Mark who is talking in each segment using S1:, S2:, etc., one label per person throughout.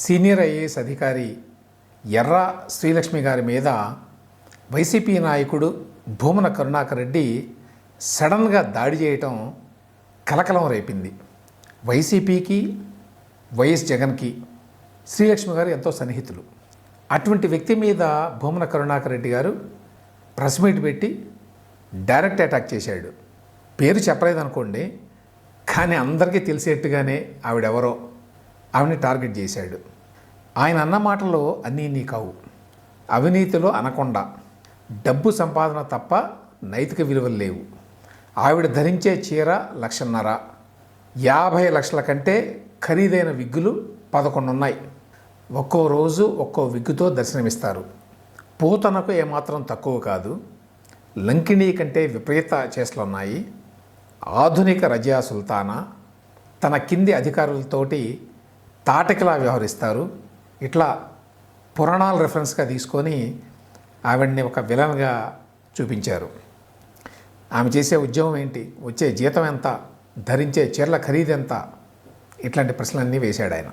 S1: Senior IAS అధికారి ఎర్ర శ్రీలక్ష్మి గారి మీద వైసీపీ నాయకుడు భూమన కరుణాకర్ రెడ్డి సడన్గా దాడి చేయటం కలకలం రేపింది. వైసీపీకి వైఎస్ జగన్కి శ్రీలక్ష్మి గారు ఎంతో సన్నిహితులు. అటువంటి వ్యక్తి మీద భూమన కరుణాకర్ రెడ్డి గారు ప్రెస్ మీట్ పెట్టి డైరెక్ట్ అటాక్ చేశాడు. పేరు చెప్పలేదనుకోండి కానీ అందరికీ తెలిసేట్టుగానే ఆవిడెవరో ఆవిడని టార్గెట్ చేశాడు. ఆయన అన్న మాటలో అన్నీ నీ కావు. అవినీతిలో అనకుండా. డబ్బు సంపాదన తప్ప నైతిక విలువలు లేవు. ఆవిడ ధరించే చీర లక్షన్నర. యాభై లక్షల కంటే ఖరీదైన విగ్గులు పదకొండు ఉన్నాయి ఒక్కో రోజు ఒక్కో విగ్గుతో దర్శనమిస్తారు. పూతనకు ఏమాత్రం తక్కువ కాదు. లంకిణీ కంటే విపరీత చేష్టలున్నాయి. ఆధునిక రజియా సుల్తానా తన కింది అధికారులతోటి తాటికలా వ్యవహరిస్తారు. ఇట్లా పురాణాల రెఫరెన్స్గా తీసుకొని ఆవిడ్ని ఒక విలన్గా చూపించారు. ఆమె చేసే ఉద్యమం ఏంటి? వచ్చే జీతం ఎంత? ధరించే చీరల ఖరీదు ఎంత? ఇట్లాంటి ప్రశ్నలన్నీ వేశాడు ఆయన.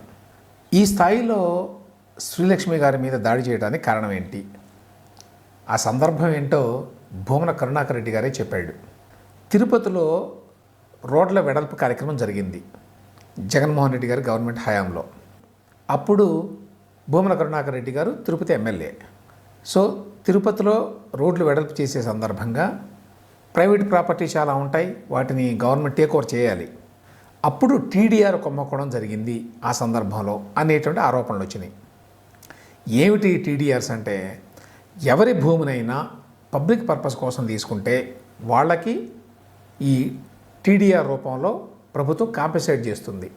S1: ఈ స్థాయిలో శ్రీలక్ష్మి గారి మీద దాడి చేయడానికి కారణం ఏంటి? ఆ సందర్భం ఏంటో భూమన కరుణాకర్ రెడ్డి గారే చెప్పాడు. తిరుపతిలో రోడ్ల వెడల్పు కార్యక్రమం జరిగింది. జగన్మోహన్ రెడ్డి గారి గవర్నమెంట్ హయాంలో. అప్పుడు భూమన కరుణాకర్ రెడ్డి గారు తిరుపతి ఎమ్మెల్యే. సో తిరుపతిలో రోడ్లు వెడల్పు చేసే సందర్భంగా ప్రైవేట్ ప్రాపర్టీ చాలా ఉంటాయి వాటిని గవర్నమెంట్ టేక్ ఓవర్ చేయాలి. అప్పుడు టీడీఆర్ కొమ్మకోవడం జరిగింది ఆ సందర్భంలో అనేటువంటి ఆరోపణలు వచ్చినాయి. ఏమిటి టీడీఆర్స్ అంటే ఎవరి భూమినైనా పబ్లిక్ పర్పస్ కోసం తీసుకుంటే వాళ్ళకి ఈ టీడీఆర్ రూపంలో ప్రభుత్వం కాంపెన్సేట్ చేస్తుంది.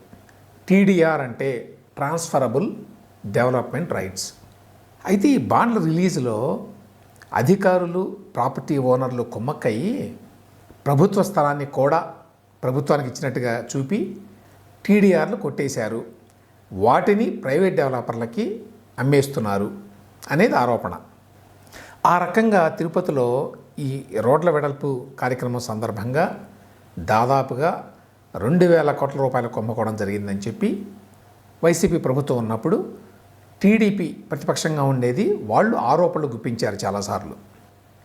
S1: టీడీఆర్ అంటే ట్రాన్స్ఫరబుల్ డెవలప్మెంట్ రైట్స్ అయితే ఈ బాండ్ల రిలీజ్లో అధికారులు ప్రాపర్టీ ఓనర్లు కుమ్మక్కయ్యి ప్రభుత్వ స్థలాన్ని కూడా ప్రభుత్వానికి ఇచ్చినట్టుగా చూపి టీడీఆర్లు కొట్టేశారు. వాటిని ప్రైవేట్ డెవలపర్లకి అమ్మేస్తున్నారు అనేది ఆరోపణ. ఆ రకంగా తిరుపతిలో ఈ రోడ్ల వెడల్పు కార్యక్రమం సందర్భంగా దాదాపుగా రెండు వేల కోట్ల రూపాయల కుంభకోణం జరిగిందని చెప్పి వైసీపీ ప్రభుత్వం ఉన్నప్పుడు టీడీపీ ప్రతిపక్షంగా ఉండేది వాళ్ళు ఆరోపణలు గుప్పించారు చాలాసార్లు.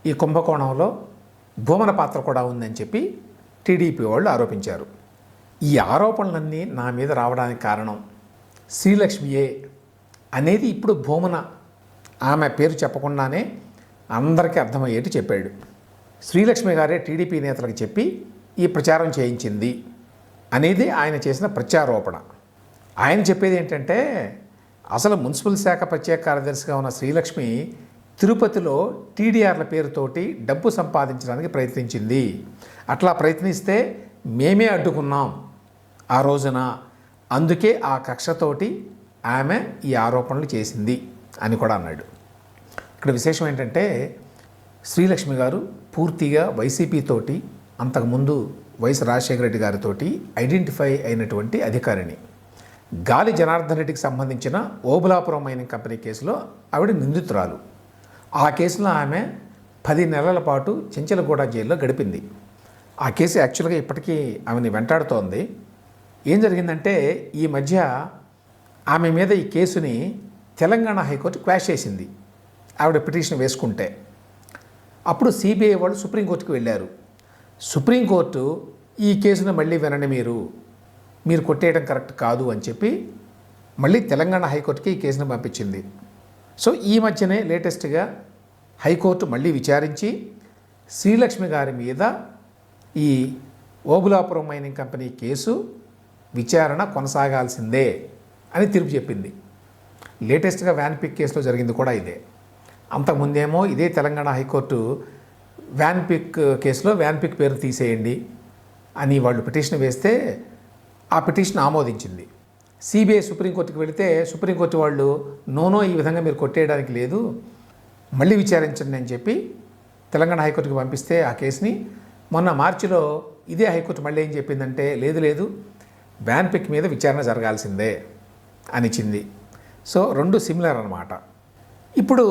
S1: ఈ కుంభకోణంలో భూమన పాత్ర కూడా ఉందని చెప్పి టీడీపీ వాళ్ళు ఆరోపించారు. ఈ ఆరోపణలన్నీ నా మీద రావడానికి కారణం శ్రీలక్ష్మియే అనేది ఇప్పుడు భూమన ఆమె పేరు చెప్పకుండానే అందరికీ అర్థమయ్యేట్టు చెప్పాడు. శ్రీలక్ష్మి గారే టీడీపీ నేతలకు చెప్పి ఈ ప్రచారం చేయించింది. అనేది ఆయన చేసిన ప్రత్యారోపణ. ఆయన చెప్పేది ఏంటంటే అసలు మున్సిపల్ శాఖ ప్రత్యేక కార్యదర్శిగా ఉన్న శ్రీలక్ష్మి తిరుపతిలో టీడీఆర్ల పేరుతోటి డబ్బు సంపాదించడానికి ప్రయత్నించింది. అట్లా ప్రయత్నిస్తే మేమే అడ్డుకున్నాం ఆ రోజున. అందుకే ఆ కక్షతోటి ఆమె ఈ ఆరోపణలు చేసింది అని కూడా అన్నాడు. ఇక్కడ విశేషం ఏంటంటే శ్రీలక్ష్మి గారు పూర్తిగా వైసీపీతోటి అంతకుముందు వైఎస్ రాజశేఖర రెడ్డి గారితోటి ఐడెంటిఫై అయినటువంటి అధికారిని. గాలి జనార్దన్ రెడ్డికి సంబంధించిన ఓబులాపురం మైనింగ్ కంపెనీ కేసులో ఆవిడ నిందితురాలు. ఆ కేసులో ఆమె పది నెలల పాటు చెంచలగూడ జైల్లో గడిపింది. ఆ కేసు యాక్చువల్గా ఇప్పటికీ ఆమెని వెంటాడుతోంది. ఏం జరిగిందంటే ఈ మధ్య ఆమె మీద ఈ కేసుని తెలంగాణ హైకోర్టు క్వాష్ చేసింది. ఆవిడ పిటిషన్ వేసుకుంటే. అప్పుడు సిబిఐ వాళ్ళు సుప్రీంకోర్టుకు వెళ్ళారు. సుప్రీంకోర్టు ఈ కేసును మళ్ళీ వినండి మీరు మీరు కొట్టేయడం కరెక్ట్ కాదు అని చెప్పి మళ్ళీ తెలంగాణ హైకోర్టుకి ఈ కేసును పంపించింది. సో ఈ మధ్యనే లేటెస్ట్గా హైకోర్టు మళ్ళీ విచారించి శ్రీలక్ష్మి గారి మీద ఈ ఓబులాపురం మైనింగ్ కంపెనీ కేసు విచారణ కొనసాగాల్సిందే అని తీర్పు చెప్పింది. లేటెస్ట్గా వ్యాన్ పిక్ కేసులో జరిగింది కూడా ఇదే. అంతకుముందేమో ఇదే Telangana high court van pick uh, కేసులో వ్యాన్ పిక్ పేరు తీసేయండి అని వాళ్ళు పిటిషన్ వేస్తే ఆ పిటిషన్ ఆమోదించింది. సిబిఐ సుప్రీంకోర్టుకి వెళితే సుప్రీంకోర్టు వాళ్ళు నోనో ఈ విధంగా మీరు కొట్టేయడానికి లేదు. మళ్ళీ విచారించండి అని చెప్పి తెలంగాణ హైకోర్టుకి పంపిస్తే ఆ కేసుని. మొన్న మార్చిలో ఇదే హైకోర్టు మళ్ళీ ఏం చెప్పిందంటే లేదు లేదు వ్యాన్ పిక్ మీద విచారణ జరగాల్సిందే అనిచింది సో రెండు సిమిలర్ అనమాట ఇప్పుడు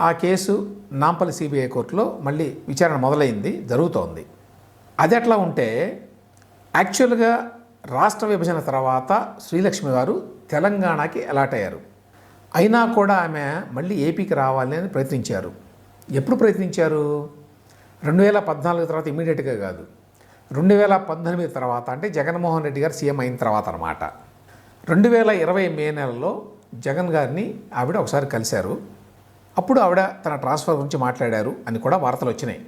S1: ఆ కేసు నాంపల్లి సిబిఐ కోర్టులో మళ్ళీ విచారణ మొదలైంది జరుగుతోంది. అది ఎట్లా ఉంటే యాక్చువల్గా రాష్ట్ర విభజన తర్వాత శ్రీలక్ష్మి గారు తెలంగాణకి అలాట్ అయ్యారు. అయినా కూడా ఆమె మళ్ళీ ఏపీకి రావాలని అని ప్రయత్నించారు. ఎప్పుడు ప్రయత్నించారు? రెండు వేల పద్నాలుగు తర్వాత ఇమీడియట్గా కాదు. రెండు వేల పంతొమ్మిది తర్వాత అంటే జగన్మోహన్ రెడ్డి గారు సీఎం అయిన తర్వాత అనమాట రెండు వేల ఇరవై మే నెలలో జగన్ గారిని ఆవిడ ఒకసారి కలిశారు. అప్పుడు ఆవిడ తన ట్రాన్స్ఫర్ గురించి మాట్లాడారు అని కూడా వార్తలు వచ్చినాయి.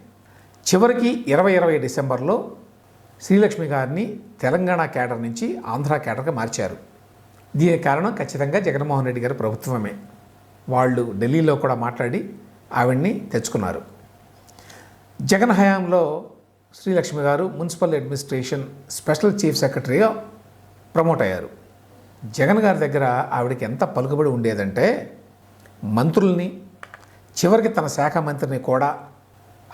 S1: చివరికి ఇరవై ఇరవై డిసెంబర్లో శ్రీలక్ష్మి గారిని తెలంగాణ కేడర్ నుంచి ఆంధ్ర కేడర్కి మార్చారు. దీని కారణం ఖచ్చితంగా జగన్మోహన్ రెడ్డి గారి ప్రభుత్వమే. వాళ్ళు ఢిల్లీలో కూడా మాట్లాడి ఆవిడ్ని తెచ్చుకున్నారు. జగన్ హయాంలో శ్రీలక్ష్మి గారు మున్సిపల్ అడ్మినిస్ట్రేషన్ స్పెషల్ చీఫ్ సెక్రటరీగా ప్రమోట్ అయ్యారు. జగన్ గారి దగ్గర ఆవిడకి ఎంత పలుకుబడి ఉండేదంటే మంత్రుల్ని చివరికి తన శాఖ మంత్రిని కూడా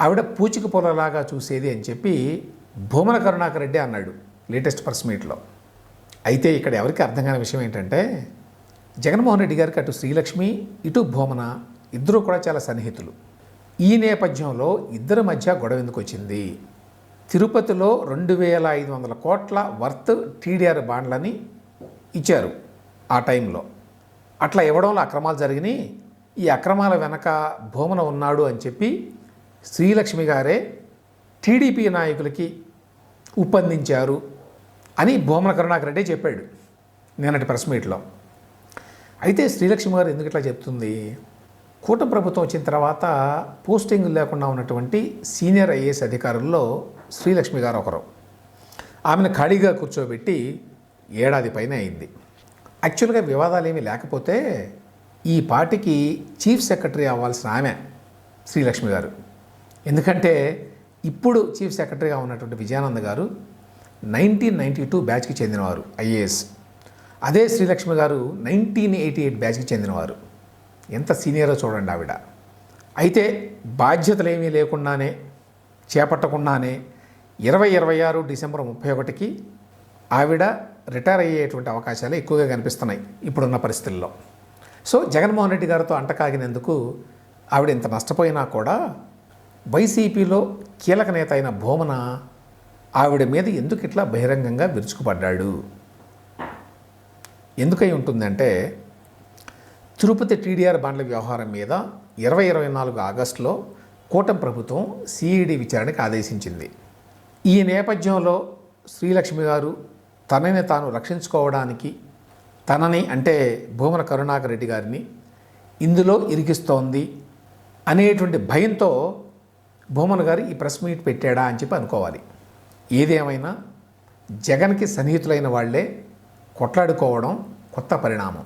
S1: ఆవిడ పూచిక పొలలాగా చూసేది అని చెప్పి భూమన కరుణాకర్ రెడ్డి అన్నాడు లేటెస్ట్ ప్రెస్ మీట్లో. అయితే ఇక్కడ ఎవరికి అర్థం కాని విషయం ఏంటంటే జగన్మోహన్ రెడ్డి గారికి అటు శ్రీలక్ష్మి ఇటు భూమన ఇద్దరూ కూడా చాలా సన్నిహితులు. ఈ నేపథ్యంలో ఇద్దరి మధ్య గొడవ ఎందుకు వచ్చింది? తిరుపతిలో రెండు వేల ఐదు వందల కోట్ల వర్త్ టీడీఆర్ బాండ్లని ఇచ్చారు ఆ టైంలో. అట్లా ఇవ్వడంలో అక్రమాలు జరిగినాయి. ఈ అక్రమాల వెనక భూమన ఉన్నాడు అని చెప్పి శ్రీలక్ష్మి గారే టీడీపీ నాయకులకి ఉప్పందించారు అని భూమన కరుణాకర్ రెడ్డి చెప్పాడు నిన్నటి ప్రెస్ మీట్లో. అయితే శ్రీలక్ష్మి గారు ఎందుకు ఇట్లా చెప్తుంది? కూటమి ప్రభుత్వం వచ్చిన తర్వాత పోస్టింగ్ లేకుండా ఉన్నటువంటి సీనియర్ ఐఏఎస్ అధికారుల్లో శ్రీలక్ష్మి గారు ఒకరు. ఆమెను ఖాళీగా కూర్చోబెట్టి ఏడాది పైన అయింది. యాక్చువల్గా వివాదాలు ఏమీ లేకపోతే ఈ పార్టీకి చీఫ్ సెక్రటరీ అవ్వాల్సిన ఆమె శ్రీలక్ష్మి గారు. ఎందుకంటే ఇప్పుడు చీఫ్ సెక్రటరీగా ఉన్నటువంటి విజయానంద గారు నైన్టీన్ నైంటీ టూ బ్యాచ్కి చెందినవారు ఐఏఎస్. అదే శ్రీలక్ష్మి గారు నైన్టీన్ ఎయిటీ ఎయిట్ బ్యాచ్కి చెందినవారు. ఎంత సీనియరో చూడండి ఆవిడ. అయితే బాధ్యతలు ఏమీ లేకుండానే చేపట్టకుండానే ఇరవై ఇరవై ఆరు డిసెంబర్ ముప్పై ఒకటికి ఆవిడ రిటైర్ అయ్యేటువంటి అవకాశాలు ఎక్కువగా కనిపిస్తున్నాయి ఇప్పుడున్న పరిస్థితుల్లో. సో జగన్మోహన్ రెడ్డి గారితో అంటకాగినందుకు ఆవిడ ఇంత నష్టపోయినా కూడా వైసీపీలో కీలక నేత అయిన భూమన ఆవిడ మీద ఎందుకు ఇట్లా బహిరంగంగా విరుచుకుపడ్డాడు? ఎందుకై ఉంటుందంటే తిరుపతి టీడీఆర్ బాండ్ల వ్యవహారం మీద ఇరవై ఇరవై నాలుగు ఆగస్టులో కూటమి ప్రభుత్వం సిఈడి విచారణకు ఆదేశించింది. ఈ నేపథ్యంలో శ్రీలక్ష్మి గారు తనని తాను రక్షించుకోవడానికి తనని అంటే భూమన కరుణాకర్ రెడ్డి గారిని ఇందులో ఇరికిస్తోంది అనేటువంటి భయంతో భూమన్ గారు ఈ ప్రెస్ మీట్ పెట్టాడా అని చెప్పి అనుకోవాలి. ఏదేమైనా జగన్కి సన్నిహితులైన వాళ్ళే కొట్లాడుకోవడం కొత్త పరిణామం.